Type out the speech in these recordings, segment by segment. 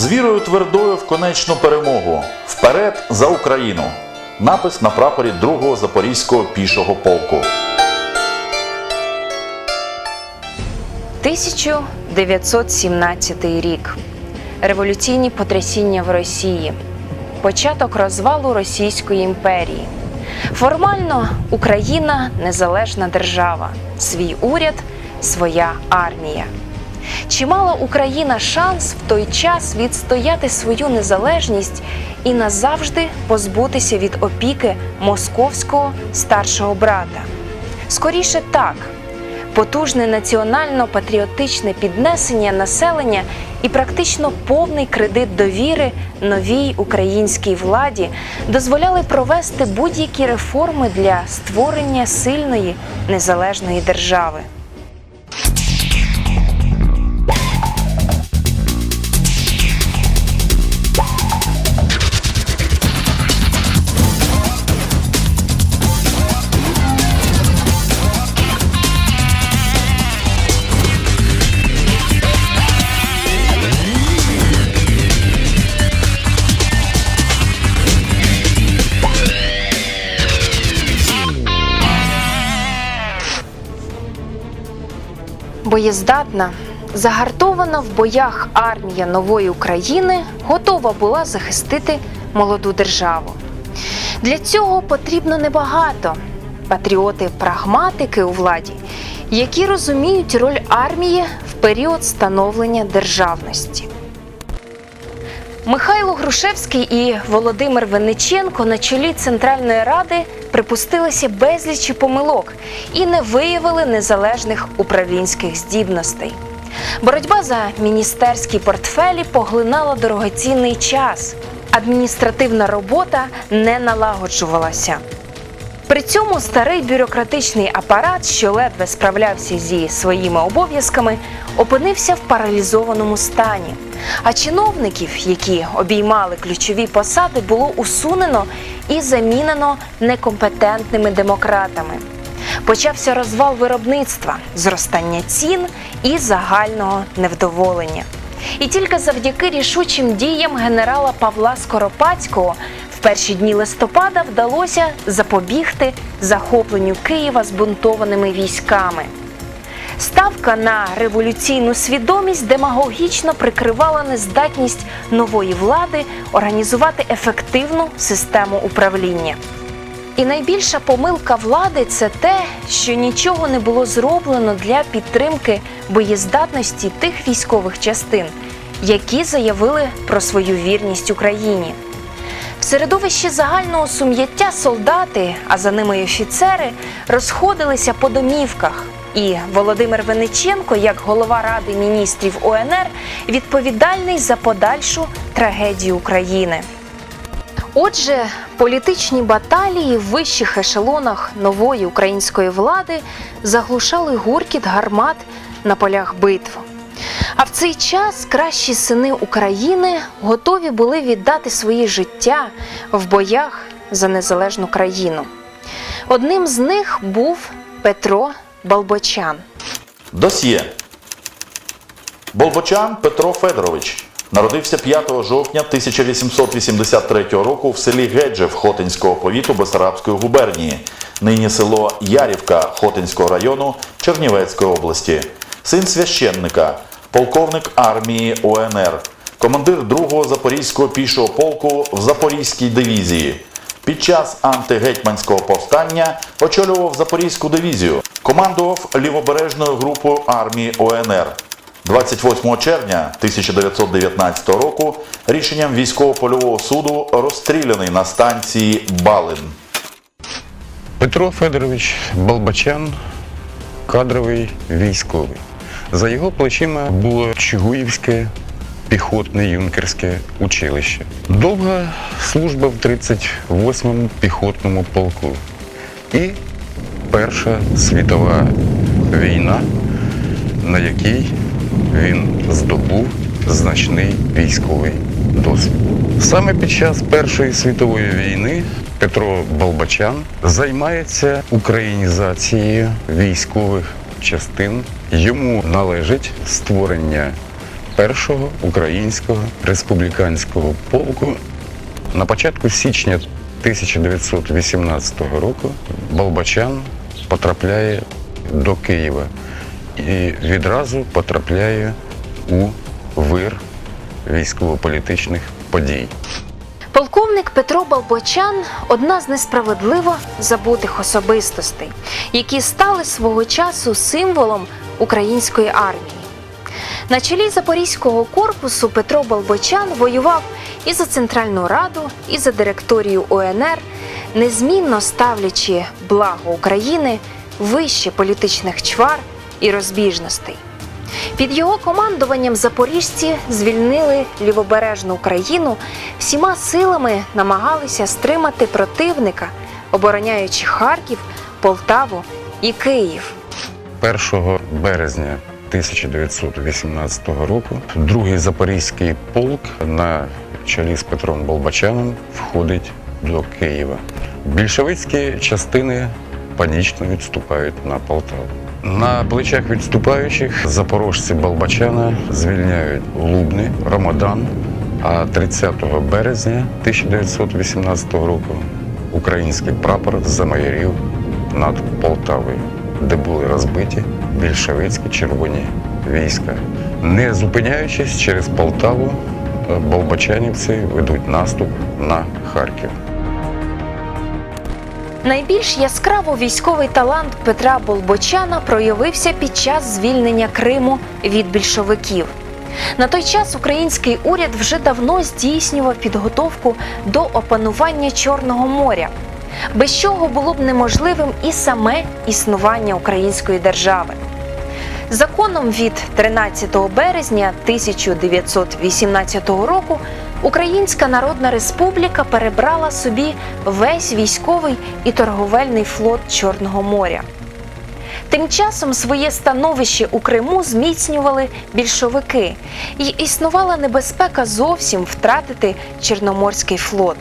З вірою твердою в конечну перемогу. Вперед за Україну. Напис на прапорі 2-го Запорізького пішого полку. 1917 рік. Революційні потрясіння в Росії. Початок розвалу Російської імперії. Формально Україна незалежна держава, свій уряд, своя армія. Чи мала Україна шанс в той час відстояти свою незалежність і назавжди позбутися від опіки московського старшого брата? Скоріше так. Потужне національно-патріотичне піднесення населення і практично повний кредит довіри новій українській владі дозволяли провести будь-які реформи для створення сильної незалежної держави. Боєздатна, загартована в боях армія нової України готова була захистити молоду державу. Для цього потрібно небагато патріоти-прагматики у владі, які розуміють роль армії в період становлення державності. Михайло Грушевський і Володимир Венеченко на чолі Центральної Ради припустилися безлічі помилок і не виявили незалежних управлінських здібностей. Боротьба за міністерські портфелі поглинала дорогоцінний час. Адміністративна робота не налагоджувалася. При цьому старий бюрократичний апарат, що ледве справлявся зі своїми обов'язками, опинився в паралізованому стані. А чиновників, які обіймали ключові посади, було усунено і замінено некомпетентними демократами. Почався розвал виробництва, зростання цін і загального невдоволення. І тільки завдяки рішучим діям генерала Павла Скоропадського перші дні листопада вдалося запобігти захопленню Києва збунтованими військами. Ставка на революційну свідомість демагогічно прикривала нездатність нової влади організувати ефективну систему управління. І найбільша помилка влади це те, що нічого не було зроблено для підтримки боєздатності тих військових частин, які заявили про свою вірність Україні. В середовищі загального сум'яття солдати, а за ними й офіцери, розходилися по домівках. І Володимир Вениченко, як голова Ради міністрів УНР, відповідальний за подальшу трагедію України. Отже, політичні баталії в вищих ешелонах нової української влади заглушали гуркіт гармат на полях битв. А в цей час кращі сини України готові були віддати свої життя в боях за незалежну країну. Одним з них був Петро Балбочан. Досьє. Болбочан Петро Федорович народився 5 жовтня 1883 року в селі Геджев Хотинського повіту Бесарабської губернії, нині село Ярівка Хотинського району Чернівецької області, син священника, полковник армії УНР, командир 2-го Запорізького пішого полку в Запорізькій дивізії. Під час антигетьманського повстання очолював Запорізьку дивізію, командував лівобережною групою армії ОНР. 28 червня 1919 року рішенням військово-польового суду розстріляний на станції Балин. Петро Федорович Балбачан кадровий військовий. За його плечима було Чугуївське піхотне юнкерське училище. Довга служба в 38-му піхотному полку. І Перша світова війна, на якій він здобув значний військовий досвід. Саме під час Першої світової війни Петро Балбачан займається українізацією військових частин. Йому належить створення першого українського республіканського полку. На початку січня 1918 року Болбачан потрапляє до Києва і відразу потрапляє у вир військово-політичних подій. Полковник Петро Балбочан одна з несправедливо забутих особистостей, які стали свого часу символом української армії. На чолі Запорізького корпусу Петро Балбочан воював і за Центральну Раду, і за директорію УНР, незмінно ставлячи благо України вище політичних чвар і розбіжностей. Під його командуванням запоріжці звільнили лівобережну Україну, всіма силами намагалися стримати противника, обороняючи Харків, Полтаву і Київ. 1 березня 1918 року другий запорізький полк на чолі з Петром Болбачаном входить до Києва. Більшовицькі частини панічно відступають на Полтаву. На плечах відступаючих запорожці Болбачана звільняють Лубни, Рамадан. А 30 березня 1918 року український прапор замайорів над Полтавою, де були розбиті більшовицькі червоні війська. Не зупиняючись через Полтаву, е, болбачанівці ведуть наступ на Харків. Найбільш яскраво військовий талант Петра Болбочана проявився під час звільнення Криму від більшовиків. На той час український уряд вже давно здійснював підготовку до опанування Чорного моря, без чого було б неможливим і саме існування української держави. Законом від 13 березня 1918 року Українська Народна Республіка перебрала собі весь військовий і торговельний флот Чорного моря. Тим часом своє становище у Криму зміцнювали більшовики, і існувала небезпека зовсім втратити Чорноморський флот.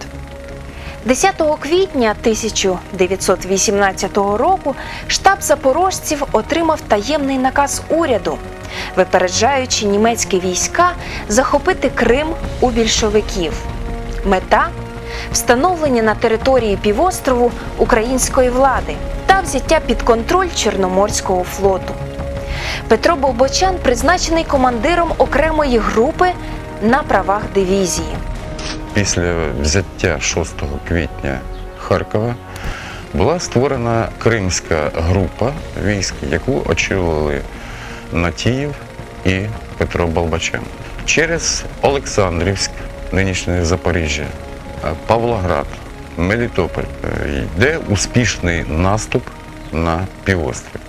10 квітня 1918 року штаб запорожців отримав таємний наказ уряду, випереджаючи німецькі війська захопити Крим у більшовиків. Мета встановлення на території півострову української влади та взяття під контроль Чорноморського флоту. Петро Болбочан призначений командиром окремої групи на правах дивізії. Після взяття 6 квітня Харкова була створена Кримська група військ, яку очолили Натіїв і Петро Болбачан. Через Олександрівськ, нинішнє Запоріжжя, Павлоград, Мелітополь е, йде успішний наступ на півострів.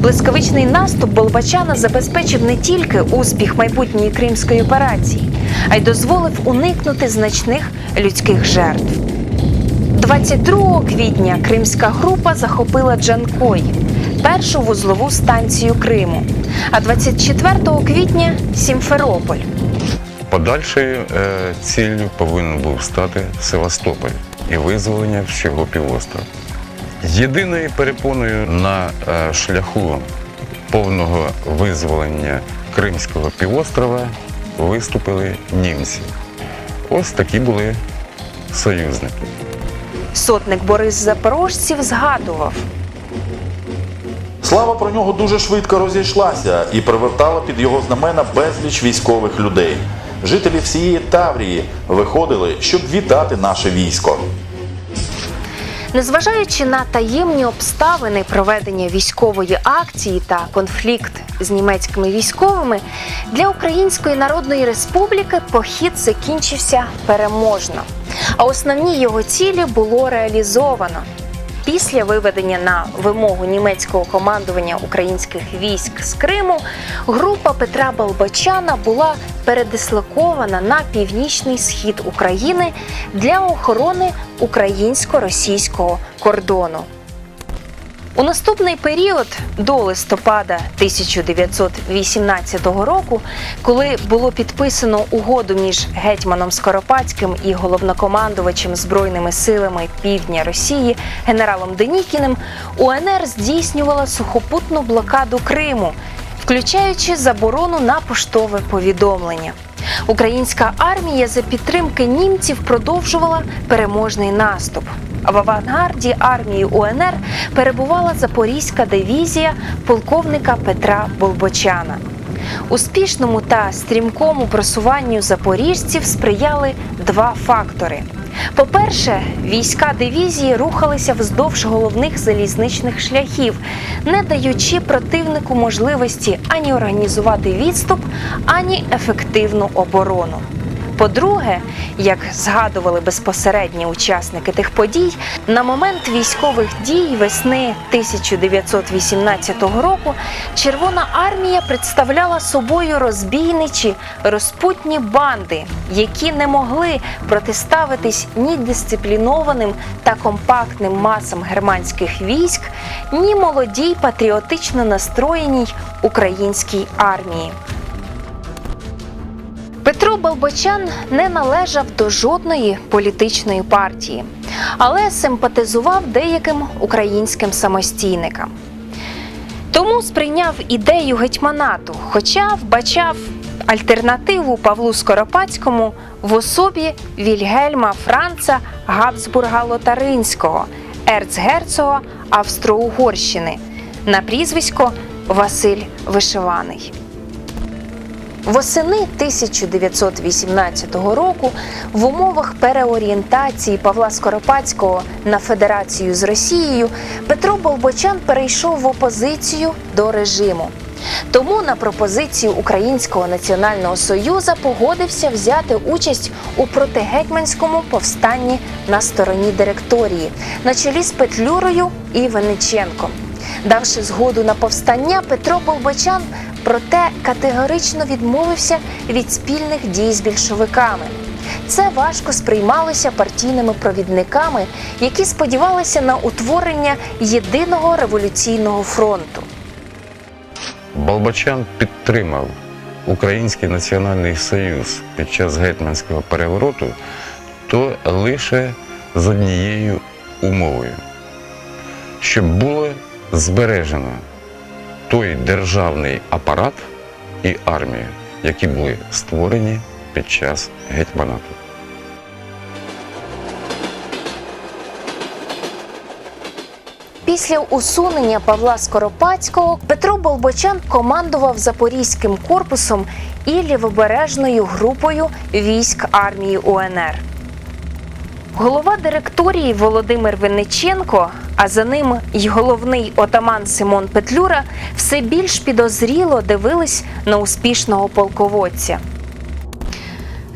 Блискавичний наступ Болбачана забезпечив не тільки успіх майбутньої кримської операції, а й дозволив уникнути значних людських жертв. 22 квітня кримська група захопила Джанкой, першу вузлову станцію Криму, а 24 квітня Сімферополь. Подальшою е, ціллю повинен був стати Севастополь і визволення всього півострова. Єдиною перепоною на е, шляху повного визволення Кримського півострова виступили німці. Ось такі були союзники. Сотник Борис Запорожців згадував. Слава про нього дуже швидко розійшлася і привертала під його знамена безліч військових людей. Жителі всієї Таврії виходили, щоб вітати наше військо. Незважаючи на таємні обставини проведення військової акції та конфлікт з німецькими військовими, для Української Народної Республіки похід закінчився переможно, а основні його цілі було реалізовано. Після виведення на вимогу німецького командування українських військ з Криму група Петра Балбачана була передислокована на північний схід України для охорони українсько-російського кордону. У наступний період до листопада 1918 року, коли було підписано угоду між гетьманом Скоропадським і головнокомандувачем збройними силами півдня Росії генералом Денікіним, УНР здійснювала сухопутну блокаду Криму, включаючи заборону на поштове повідомлення. Українська армія за підтримки німців продовжувала переможний наступ. В авангарді армії УНР перебувала Запорізька дивізія полковника Петра Болбочана. Успішному та стрімкому просуванню запоріжців сприяли два фактори. По-перше, війська дивізії рухалися вздовж головних залізничних шляхів, не даючи противнику можливості ані організувати відступ, ані ефективну оборону. По-друге, як згадували безпосередні учасники тих подій, на момент військових дій весни 1918 року Червона армія представляла собою розбійничі розпутні банди, які не могли протиставитись ні дисциплінованим та компактним масам германських військ, ні молодій патріотично настроєній українській армії. Петро Болбочан не належав до жодної політичної партії, але симпатизував деяким українським самостійникам. Тому сприйняв ідею гетьманату, хоча вбачав альтернативу Павлу Скоропадському в особі Вільгельма Франца Габсбурга Лотаринського, ерцгерцога Австро-Угорщини на прізвисько Василь Вишиваний. Восени 1918 року в умовах переорієнтації Павла Скоропадського на федерацію з Росією Петро Болбочан перейшов в опозицію до режиму. Тому на пропозицію Українського національного союзу погодився взяти участь у протигетьманському повстанні на стороні директорії на чолі з Петлюрою і Вениченком. Давши згоду на повстання, Петро Болбочан проте категорично відмовився від спільних дій з більшовиками. Це важко сприймалося партійними провідниками, які сподівалися на утворення єдиного революційного фронту. Болбочан підтримав Український національний союз під час гетьманського перевороту, то лише з однією умовою, щоб було збережено той державний апарат і армія, які були створені під час гетьманату. Після усунення Павла Скоропадського Петро Болбочан командував Запорізьким корпусом і лівобережною групою військ армії УНР. Голова директорії Володимир Винниченко, а за ним й головний отаман Симон Петлюра, все більш підозріло дивились на успішного полководця.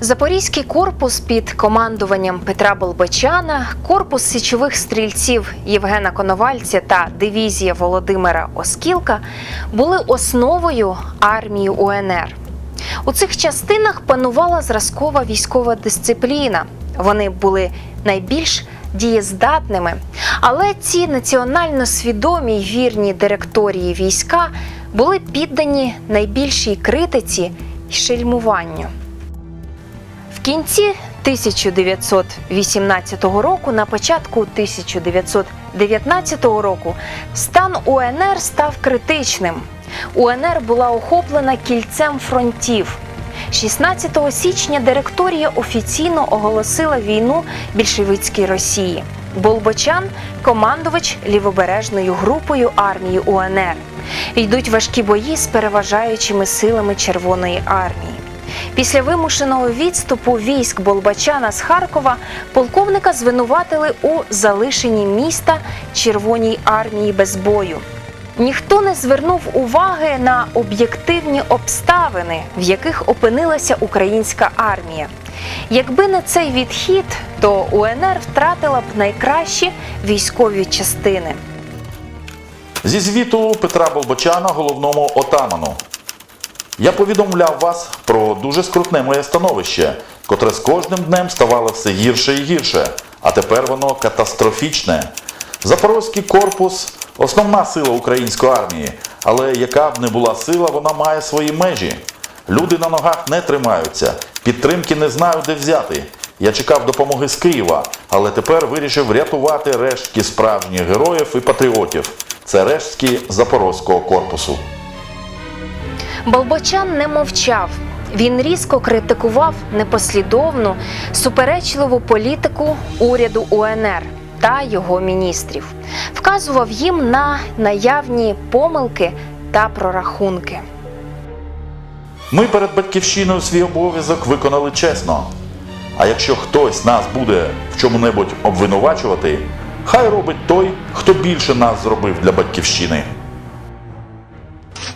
Запорізький корпус під командуванням Петра Болбочана, корпус січових стрільців Євгена Коновальця та дивізія Володимира Оскілка були основою армії УНР. У цих частинах панувала зразкова військова дисципліна. Вони були найбільш дієздатними, але ці національно свідомі й вірні директорії війська були піддані найбільшій критиці й шельмуванню. В кінці 1918 року, на початку 1919 року, стан УНР став критичним. УНР була охоплена кільцем фронтів. 16 січня директорія офіційно оголосила війну більшовицькій Росії. Болбочан командувач лівобережною групою армії УНР. Йдуть важкі бої з переважаючими силами Червоної армії. Після вимушеного відступу військ Болбачана з Харкова полковника звинуватили у залишенні міста Червоній армії без бою. Ніхто не звернув уваги на об'єктивні обставини, в яких опинилася українська армія. Якби не цей відхід, то УНР втратила б найкращі військові частини. Зі звіту Петра Болбочана, головному отаману. Я повідомляв вас про дуже скрутне моє становище, котре з кожним днем ставало все гірше і гірше, а тепер воно катастрофічне. Запорозький корпус основна сила української армії, але яка б не була сила, вона має свої межі. Люди на ногах не тримаються, підтримки не знаю, де взяти. Я чекав допомоги з Києва, але тепер вирішив рятувати рештки справжніх героїв і патріотів. Це рештки Запорозького корпусу. Болбочан не мовчав. Він різко критикував непослідовну, суперечливу політику уряду УНР та його міністрів, вказував їм на наявні помилки та прорахунки. Ми перед батьківщиною свій обов'язок виконали чесно. А якщо хтось нас буде в чому-небудь обвинувачувати, хай робить той, хто більше нас зробив для батьківщини.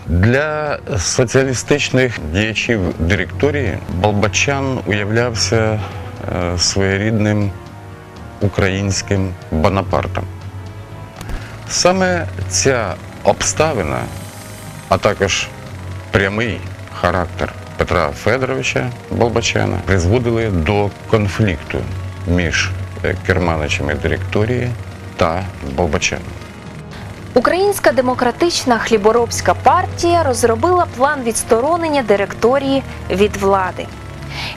Для соціалістичних діячів директорії Балбачан уявлявся е, своєрідним українським Бонапартом. Саме ця обставина, а також прямий характер Петра Федоровича Балбачана призводили до конфлікту між е, керманичами директорії та Балбачаном. Українська демократична хліборобська партія розробила план відсторонення директорії від влади.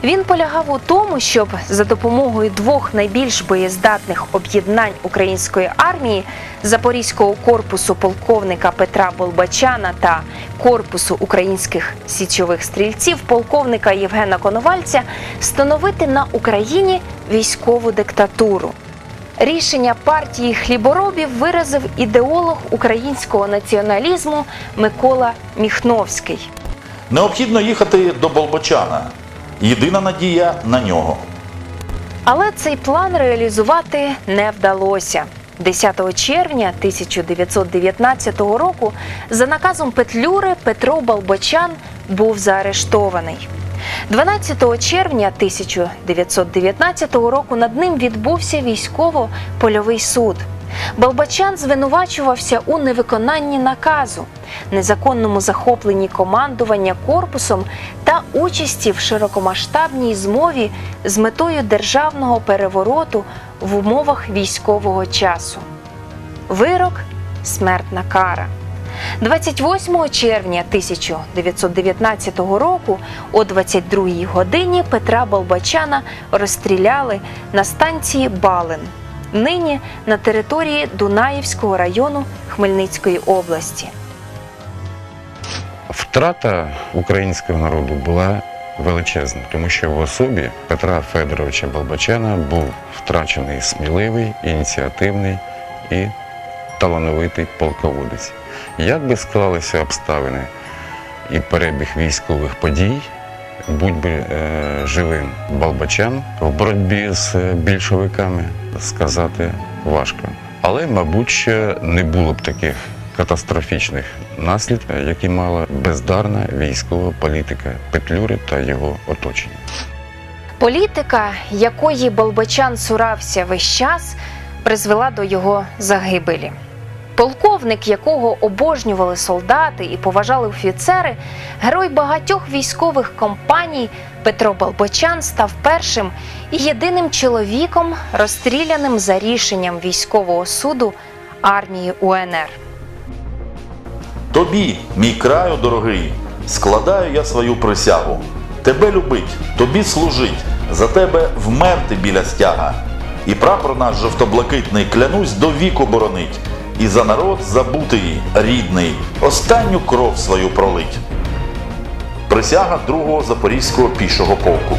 Він полягав у тому, щоб за допомогою двох найбільш боєздатних об'єднань української армії Запорізького корпусу полковника Петра Болбачана та корпусу українських січових стрільців полковника Євгена Коновальця встановити на Україні військову диктатуру. Рішення партії хліборобів виразив ідеолог українського націоналізму Микола Міхновський. Необхідно їхати до Болбочана. Єдина надія на нього. Але цей план реалізувати не вдалося. 10 червня 1919 року за наказом Петлюри Петро Балбочан був заарештований. 12 червня 1919 року над ним відбувся військово-польовий суд. Балбачан звинувачувався у невиконанні наказу, незаконному захопленні командування корпусом та участі в широкомасштабній змові з метою державного перевороту в умовах військового часу. Вирок смертна кара. 28 червня 1919 року о 22 годині Петра Болбачана розстріляли на станції Балин, нині на території Дунаївського району Хмельницької області. Втрата українського народу була величезна, тому що в особі Петра Федоровича Балбачана був втрачений сміливий, ініціативний і талановитий полководець. Як би склалися обставини і перебіг військових подій, будь би е, живим Балбачан в боротьбі з е, більшовиками, сказати важко. Але, мабуть, не було б таких катастрофічних наслідків, які мала бездарна військова політика Петлюри та його оточення. Політика, якої Болбочан цурався весь час, призвела до його загибелі. Полковник, якого обожнювали солдати і поважали офіцери, герой багатьох військових компаній Петро Болбочан став першим і єдиним чоловіком, розстріляним за рішенням військового суду армії УНР. Тобі, мій краю дорогий, складаю я свою присягу. Тебе любить, тобі служить, за тебе вмерти біля стяга. І прапор наш жовто-блакитний клянусь до віку боронить, і за народ забутий, рідний, останню кров свою пролить. Присяга другого запорізького пішого полку.